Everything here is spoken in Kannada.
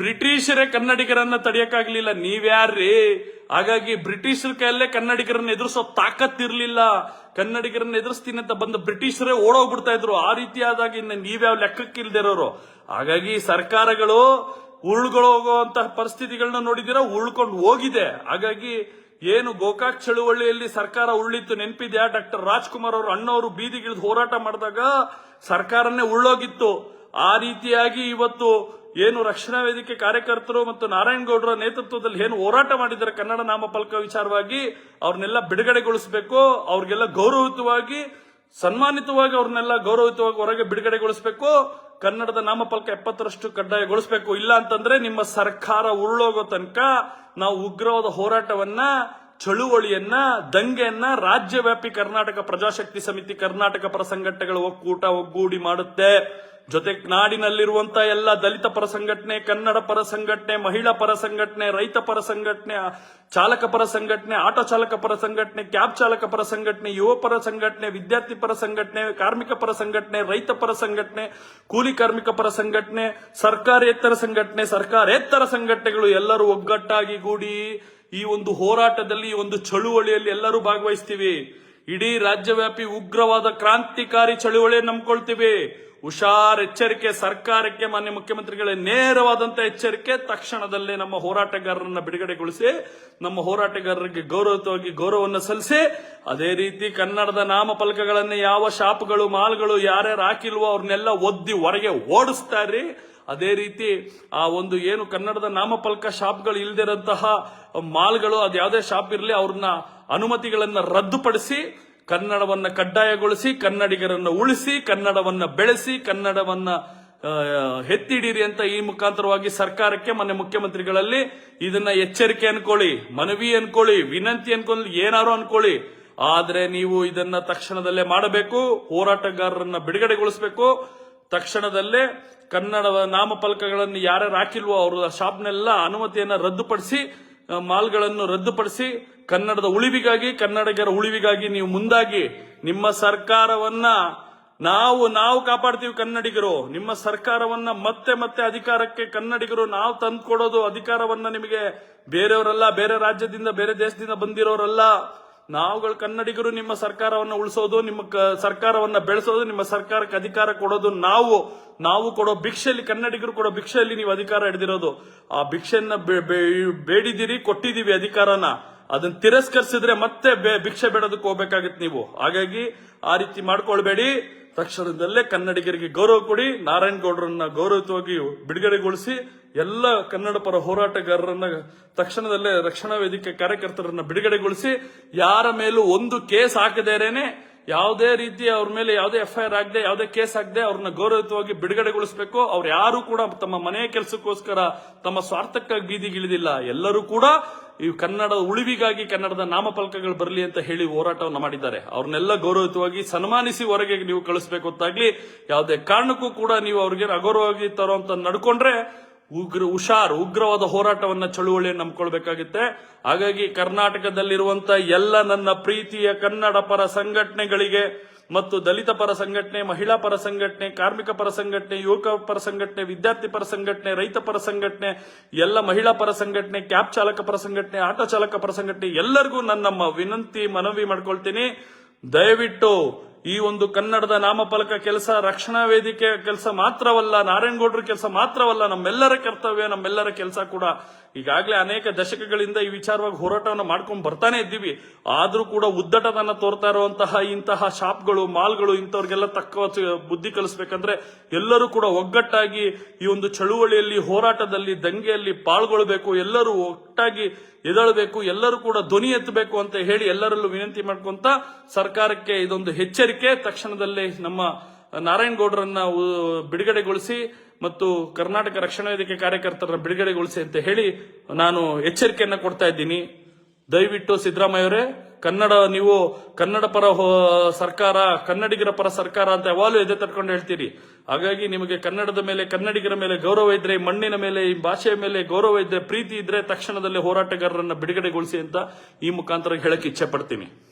ಬ್ರಿಟಿಷರೇ ಕನ್ನಡಿಗರನ್ನ ತಡೆಯಕ್ಕಾಗ್ಲಿಲ್ಲ. ನೀವ್ಯಾರ್ರಿ? ಹಾಗಾಗಿ ಬ್ರಿಟಿಷರ ಕೈಯಲ್ಲೇ ಕನ್ನಡಿಗರನ್ನ ಎದುರಿಸೋ ತಾಕತ್ತಿರ್ಲಿಲ್ಲ. ಕನ್ನಡಿಗರನ್ನ ಎದುರಿಸ್ತೀನಿ ಅಂತ ಬಂದ ಬ್ರಿಟಿಷರೇ ಓಡೋಗ್ಬಿಡ್ತಾ ಇದ್ರು. ಆ ರೀತಿಯಾದಾಗ ನೀವ್ಯಾವ ಲೆಕ್ಕಕ್ಕಿಲ್ದಿರೋರು ಹಾಗಾಗಿ ಸರ್ಕಾರಗಳು ಉಳ್ಗೊಳೋಗುವಂತಹ ಪರಿಸ್ಥಿತಿಗಳನ್ನ ನೋಡಿದಿರ ಉಳ್ಕೊಂಡು ಹೋಗಿದೆ. ಹಾಗಾಗಿ ಏನು ಗೋಕಾಕ್ ಚಳುವಳಿಯಲ್ಲಿ ಸರ್ಕಾರ ಉಳ್ಳಿತ್ತು ನೆನಪಿದ್ಯಾ? ಡಾಕ್ಟರ್ ರಾಜ್ಕುಮಾರ್ ಅವರು ಅಣ್ಣವರು ಬೀದಿಗಿಳಿದು ಹೋರಾಟ ಮಾಡಿದಾಗ ಸರ್ಕಾರನೇ ಉಳ್ಳೋಗಿತ್ತು ಆ ರೀತಿಯಾಗಿ ಇವತ್ತು ಏನು ರಕ್ಷಣಾ ವೇದಿಕೆ ಕಾರ್ಯಕರ್ತರು ಮತ್ತು ನಾರಾಯಣಗೌಡರ ನೇತೃತ್ವದಲ್ಲಿ ಏನು ಹೋರಾಟ ಮಾಡಿದ್ದಾರೆ ಕನ್ನಡ ನಾಮಫಲಕ ವಿಚಾರವಾಗಿ, ಅವ್ರನ್ನೆಲ್ಲ ಬಿಡುಗಡೆಗೊಳಿಸಬೇಕು, ಅವ್ರಿಗೆಲ್ಲ ಗೌರವಯುತವಾಗಿ, ಸನ್ಮಾನಿತವಾಗಿ ಅವ್ರನ್ನೆಲ್ಲ ಗೌರವಯುತವಾಗಿ ಹೊರಗೆ ಬಿಡುಗಡೆಗೊಳಿಸಬೇಕು, ಕನ್ನಡದ ನಾಮಫಲಕ ಎಪ್ಪತ್ತರಷ್ಟು ಕಡ್ಡಾಯಗೊಳಿಸಬೇಕು. ಇಲ್ಲ ಅಂತಂದ್ರೆ ನಿಮ್ಮ ಸರ್ಕಾರ ಉರುಳೋಗೋ ತನಕ ನಾವು ಉಗ್ರವಾದ ಹೋರಾಟವನ್ನ ಚಳುವಳಿಯನ್ನ ದಂಗೆಯನ್ನ ರಾಜ್ಯವ್ಯಾಪಿ ಕರ್ನಾಟಕ ಪ್ರಜಾಶಕ್ತಿ ಸಮಿತಿ ಕರ್ನಾಟಕ ಪರ ಸಂಘಟನೆಗಳ ಒಕ್ಕೂಟ ಒಗ್ಗೂಡಿ ಮಾಡುತ್ತೆ ಜೊತೆ ನಾಡಿನಲ್ಲಿರುವಂತಹ ಎಲ್ಲ ದಲಿತ ಪರ ಸಂಘಟನೆ ಕನ್ನಡ ಪರ ಸಂಘಟನೆ ಮಹಿಳಾ ಪರ ಸಂಘಟನೆ ರೈತ ಪರ ಸಂಘಟನೆ ಚಾಲಕ ಪರ ಸಂಘಟನೆ ಆಟೋ ಚಾಲಕ ಪರ ಸಂಘಟನೆ ಕ್ಯಾಬ್ ಚಾಲಕ ಪರ ಸಂಘಟನೆ ಯುವ ಪರ ಸಂಘಟನೆ ವಿದ್ಯಾರ್ಥಿ ಪರ ಸಂಘಟನೆ ಕಾರ್ಮಿಕ ಪರ ಸಂಘಟನೆ ರೈತ ಪರ ಸಂಘಟನೆ ಕೂಲಿ ಕಾರ್ಮಿಕ ಪರ ಸಂಘಟನೆ ಸರ್ಕಾರೇತರ ಸಂಘಟನೆ ಸರ್ಕಾರೇತರ ಸಂಘಟನೆಗಳು ಎಲ್ಲರೂ ಒಗ್ಗಟ್ಟಾಗಿ ಗೂಡಿ ಈ ಒಂದು ಹೋರಾಟದಲ್ಲಿ, ಈ ಒಂದು ಚಳುವಳಿಯಲ್ಲಿ ಎಲ್ಲರೂ ಭಾಗವಹಿಸ್ತೀವಿ. ಇಡೀ ರಾಜ್ಯವ್ಯಾಪಿ ಉಗ್ರವಾದ ಕ್ರಾಂತಿಕಾರಿ ಚಳುವಳಿಯನ್ನು ನಂಬ್ಕೊಳ್ತೀವಿ. ಹುಷಾರ್ ಎಚ್ಚರಿಕೆ ಸರ್ಕಾರಕ್ಕೆ, ಮಾನ್ಯ ಮುಖ್ಯಮಂತ್ರಿಗಳೇ ನೇರವಾದಂತ ಎಚ್ಚರಿಕೆ, ತಕ್ಷಣದಲ್ಲೇ ನಮ್ಮ ಹೋರಾಟಗಾರರನ್ನ ಬಿಡುಗಡೆಗೊಳಿಸಿ, ನಮ್ಮ ಹೋರಾಟಗಾರರಿಗೆ ಗೌರವವಾಗಿ ಗೌರವವನ್ನು ಸಲ್ಲಿಸಿ, ಅದೇ ರೀತಿ ಕನ್ನಡದ ನಾಮಫಲಕಗಳನ್ನ ಯಾವ ಶಾಪ್ಗಳು, ಮಾಲ್ಗಳು ಯಾರ್ಯಾರು ಹಾಕಿಲ್ವೋ ಅವ್ರನ್ನೆಲ್ಲ ಒದ್ದಿ ಹೊರಗೆ ಓಡಿಸ್ತಾರ್ರಿ ಅದೇ ರೀತಿ ಆ ಒಂದು ಏನು ಕನ್ನಡದ ನಾಮಫಲಕ ಶಾಪ್ಗಳು ಇಲ್ದಿರಂತಹ ಮಾಲ್ಗಳು, ಅದು ಯಾವುದೇ ಶಾಪ್ ಇರಲಿ, ಅವ್ರನ್ನ ಅನುಮತಿಗಳನ್ನ ರದ್ದುಪಡಿಸಿ, ಕನ್ನಡವನ್ನ ಕಡ್ಡಾಯಗೊಳಿಸಿ, ಕನ್ನಡಿಗರನ್ನ ಉಳಿಸಿ, ಕನ್ನಡವನ್ನ ಬೆಳೆಸಿ, ಕನ್ನಡವನ್ನ ಎತ್ತಿಡೀರಿ ಅಂತ ಈ ಮುಖಾಂತರವಾಗಿ ಸರ್ಕಾರಕ್ಕೆ ಮನೆ ಮುಖ್ಯಮಂತ್ರಿಗಳಲ್ಲಿ ಇದನ್ನ ಎಚ್ಚರಿಕೆ ಅನ್ಕೊಳ್ಳಿ, ಮನವಿ ಅನ್ಕೊಳ್ಳಿ, ವಿನಂತಿ ಅನ್ಕೊಳ್ಳಿ ಏನಾರು ಅನ್ಕೊಳ್ಳಿ. ಆದ್ರೆ ನೀವು ಇದನ್ನ ತಕ್ಷಣದಲ್ಲೇ ಮಾಡಬೇಕು, ಹೋರಾಟಗಾರರನ್ನ ಬಿಡುಗಡೆಗೊಳಿಸಬೇಕು ತಕ್ಷಣದಲ್ಲೇ ಕನ್ನಡ ನಾಮಫಲಕಗಳನ್ನು ಯಾರ್ಯಾರು ಹಾಕಿಲ್ವೋ ಅವರ ಶಾಪ್ನೆಲ್ಲ ಅನುಮತಿಯನ್ನ ರದ್ದುಪಡಿಸಿ ಮಾಲ್ಗಳನ್ನು ರದ್ದುಪಡಿಸಿ, ಕನ್ನಡದ ಉಳಿವಿಗಾಗಿ, ಕನ್ನಡಿಗರ ಉಳಿವಿಗಾಗಿ ನೀವು ಮುಂದಾಗಿ ನಿಮ್ಮ ಸರ್ಕಾರವನ್ನ ನಾವು ನಾವು ಕಾಪಾಡ್ತೀವಿ ಕನ್ನಡಿಗರು. ನಿಮ್ಮ ಸರ್ಕಾರವನ್ನ ಮತ್ತೆ ಮತ್ತೆ ಅಧಿಕಾರಕ್ಕೆ ಕನ್ನಡಿಗರು ನಾವು ತಂದ್ಕೊಡೋದು ಅಧಿಕಾರವನ್ನ ನಿಮಗೆ ಬೇರೆಯವರಲ್ಲ, ಬೇರೆ ರಾಜ್ಯದಿಂದ, ಬೇರೆ ದೇಶದಿಂದ ಬಂದಿರೋರಲ್ಲ. ನಾವುಗಳು ಕನ್ನಡಿಗರು ನಿಮ್ಮ ಸರ್ಕಾರವನ್ನ ಉಳಿಸೋದು, ನಿಮ್ಮ ಸರ್ಕಾರವನ್ನ ಬೆಳೆಸೋದು, ನಿಮ್ಮ ಸರ್ಕಾರಕ್ಕೆ ಅಧಿಕಾರ ಕೊಡೋದು ನಾವು. ನಾವು ಕೊಡೋ ಭಿಕ್ಷೆಯಲ್ಲಿ, ಕನ್ನಡಿಗರು ಕೊಡೋ ಭಿಕ್ಷೆಯಲ್ಲಿ ನೀವು ಅಧಿಕಾರ ಹಿಡಿದಿರೋದು. ಆ ಭಿಕ್ಷೆಯನ್ನ ಬೇಡಿದಿರಿ ಕೊಟ್ಟಿದ್ದೀವಿ ಅಧಿಕಾರನ. ಅದನ್ನ ತಿರಸ್ಕರಿಸಿದ್ರೆ ಮತ್ತೆ ಭಿಕ್ಷೆ ಬೇಡೋದಕ್ಕೆ ಹೋಗ್ಬೇಕಾಗತ್ತೆ ನೀವು. ಹಾಗಾಗಿ ಆ ರೀತಿ ಮಾಡ್ಕೊಳ್ಬೇಡಿ. ತಕ್ಷಣದಲ್ಲೇ ಕನ್ನಡಿಗರಿಗೆ ಗೌರವ ಕೊಡಿ. ನಾರಾಯಣಗೌಡರನ್ನ ಗೌರವಿತವಾಗಿ ಬಿಡುಗಡೆಗೊಳಿಸಿ ಎಲ್ಲ ಕನ್ನಡ ಪರ ಹೋರಾಟಗಾರರನ್ನ ತಕ್ಷಣದಲ್ಲೇ ರಕ್ಷಣಾ ವೇದಿಕೆ ಕಾರ್ಯಕರ್ತರನ್ನ ಬಿಡುಗಡೆಗೊಳಿಸಿ, ಯಾರ ಮೇಲೂ ಒಂದು ಕೇಸ್ ಹಾಕದೇರೇನೆ ಯಾವುದೇ ರೀತಿ ಅವ್ರ ಮೇಲೆ ಯಾವುದೇ ಎಫ್ ಎಫ್ಐಆರ್ ಆಗದೆ, ಯಾವುದೇ ಕೇಸ್ ಆಗದೆ ಅವ್ರನ್ನ ಗೌರವಿತವಾಗಿ ಬಿಡುಗಡೆಗೊಳಿಸಬೇಕು. ಅವ್ರು ಯಾರು ಕೂಡ ತಮ್ಮ ಮನೆಯ ಕೆಲಸಕ್ಕೋಸ್ಕರ ತಮ್ಮ ಸ್ವಾರ್ಥಕ್ಕಾಗಿ ಬೀದಿಗಿಳಿದಿಲ್ಲ. ಎಲ್ಲರೂ ಕೂಡ ಈ ಕನ್ನಡ ಉಳಿವಿಗಾಗಿ ಕನ್ನಡದ ನಾಮಫಲಕಗಳು ಬರಲಿ ಅಂತ ಹೇಳಿ ಹೋರಾಟವನ್ನು ಮಾಡಿದ್ದಾರೆ. ಅವ್ರನ್ನೆಲ್ಲ ಗೌರವಿತವಾಗಿ ಸನ್ಮಾನಿಸಿ ಹೊರಗೆ ನೀವು ಕಳಿಸಬೇಕು ಅಂತಾಗ್ಲಿ, ಯಾವುದೇ ಕಾರಣಕ್ಕೂ ಕೂಡ ನೀವು ಅವ್ರಿಗೆ ಅಗೌರವವಾಗಿ ಅಂತ ನಡ್ಕೊಂಡ್ರೆ ಉಗ್ರ, ಹುಷಾರ್, ಉಗ್ರವಾದ ಹೋರಾಟವನ್ನ ಚಳುವಳಿಯನ್ನು ನಂಬ್ಕೊಳ್ಬೇಕಾಗುತ್ತೆ. ಹಾಗಾಗಿ ಕರ್ನಾಟಕದಲ್ಲಿರುವಂತ ಎಲ್ಲ ನನ್ನ ಪ್ರೀತಿಯ ಕನ್ನಡ ಪರ ಸಂಘಟನೆಗಳಿಗೆ ಮತ್ತು ದಲಿತ ಪರ ಸಂಘಟನೆ, ಮಹಿಳಾ ಪರ ಸಂಘಟನೆ, ಕಾರ್ಮಿಕ ಪರ ಸಂಘಟನೆ, ಯುವಕ ಪರ ಸಂಘಟನೆ, ವಿದ್ಯಾರ್ಥಿ ಪರ ಸಂಘಟನೆ, ರೈತ ಪರ ಸಂಘಟನೆ, ಎಲ್ಲ ಮಹಿಳಾ ಪರ ಸಂಘಟನೆ, ಕ್ಯಾಬ್ ಚಾಲಕ ಪರ ಸಂಘಟನೆ, ಆಟೋ ಚಾಲಕ ಪರ ಸಂಘಟನೆ, ಎಲ್ಲರಿಗೂ ನನ್ನ ವಿನಂತಿ, ಮನವಿ ಮಾಡ್ಕೊಳ್ತೀನಿ. ದಯವಿಟ್ಟು ಈ ಒಂದು ಕನ್ನಡದ ನಾಮಫಲಕ ಕೆಲಸ, ರಕ್ಷಣಾ ವೇದಿಕೆ ಕೆಲಸ ಮಾತ್ರವಲ್ಲ, ನಾರಾಯಣಗೌಡರ ಕೆಲಸ ಮಾತ್ರವಲ್ಲ, ನಮ್ಮೆಲ್ಲರ ಕರ್ತವ್ಯ, ನಮ್ಮೆಲ್ಲರ ಕೆಲಸ ಕೂಡ ಈಗಾಗಲೇ ಅನೇಕ ದಶಕಗಳಿಂದ ಈ ವಿಚಾರವಾಗಿ ಹೋರಾಟವನ್ನು ಮಾಡ್ಕೊಂಡು ಬರ್ತಾನೆ ಇದ್ದೀವಿ. ಆದರೂ ಕೂಡ ಉದ್ದಟತನ ತೋರ್ತಾ ಇರುವಂತಹ ಇಂತಹ ಶಾಪ್ಗಳು, ಮಾಲ್ಗಳು ಇಂಥವ್ರಿಗೆಲ್ಲ ತಕ್ಕ ಬುದ್ಧಿ ಕಲಿಸ್ಬೇಕಂದ್ರೆ ಎಲ್ಲರೂ ಕೂಡ ಒಗ್ಗಟ್ಟಾಗಿ ಈ ಒಂದು ಚಳುವಳಿಯಲ್ಲಿ, ಹೋರಾಟದಲ್ಲಿ, ದಂಗೆಯಲ್ಲಿ ಪಾಲ್ಗೊಳ್ಬೇಕು. ಎಲ್ಲರೂ ಒಟ್ಟಾಗಿ ಎದಳಬೇಕು, ಎಲ್ಲರೂ ಕೂಡ ಧ್ವನಿ ಎತ್ತಬೇಕು ಅಂತ ಹೇಳಿ ಎಲ್ಲರಲ್ಲೂ ವಿನಂತಿ ಮಾಡ್ಕೊಂತ ಸರ್ಕಾರಕ್ಕೆ ಇದೊಂದು ಎಚ್ಚರಿಕೆ. ತಕ್ಷಣದಲ್ಲೇ ನಮ್ಮ ನಾರಾಯಣಗೌಡರನ್ನ ಬಿಡುಗಡೆಗೊಳಿಸಿ ಮತ್ತು ಕರ್ನಾಟಕ ರಕ್ಷಣಾ ವೇದಿಕೆ ಕಾರ್ಯಕರ್ತರನ್ನ ಬಿಡುಗಡೆಗೊಳಿಸಿ ಅಂತ ಹೇಳಿ ನಾನು ಎಚ್ಚರಿಕೆಯನ್ನ ಕೊಡ್ತಾ ಇದ್ದೀನಿ. ದಯವಿಟ್ಟು ಸಿದ್ದರಾಮಯ್ಯ ಅವರೇ ಕನ್ನಡ, ನೀವು ಕನ್ನಡ ಪರ ಸರ್ಕಾರ, ಕನ್ನಡಿಗರ ಪರ ಸರ್ಕಾರ ಅಂತ ಯಾವಾಗಲೂ ಎದೆ ತಟ್ಕೊಂಡು ಹೇಳ್ತೀರಿ. ಹಾಗಾಗಿ ನಿಮಗೆ ಕನ್ನಡದ ಮೇಲೆ, ಕನ್ನಡಿಗರ ಮೇಲೆ ಗೌರವ ಇದ್ರೆ, ಮಣ್ಣಿನ ಮೇಲೆ, ಈ ಭಾಷೆಯ ಮೇಲೆ ಗೌರವ ಇದ್ರೆ, ಪ್ರೀತಿ ಇದ್ರೆ ತಕ್ಷಣದಲ್ಲೇ ಹೋರಾಟಗಾರರನ್ನ ಬಿಡುಗಡೆಗೊಳಿಸಿ ಅಂತ ಈ ಮುಖಾಂತರ ಹೇಳಕ್ಕೆ ಇಚ್ಛೆ ಪಡ್ತೀನಿ.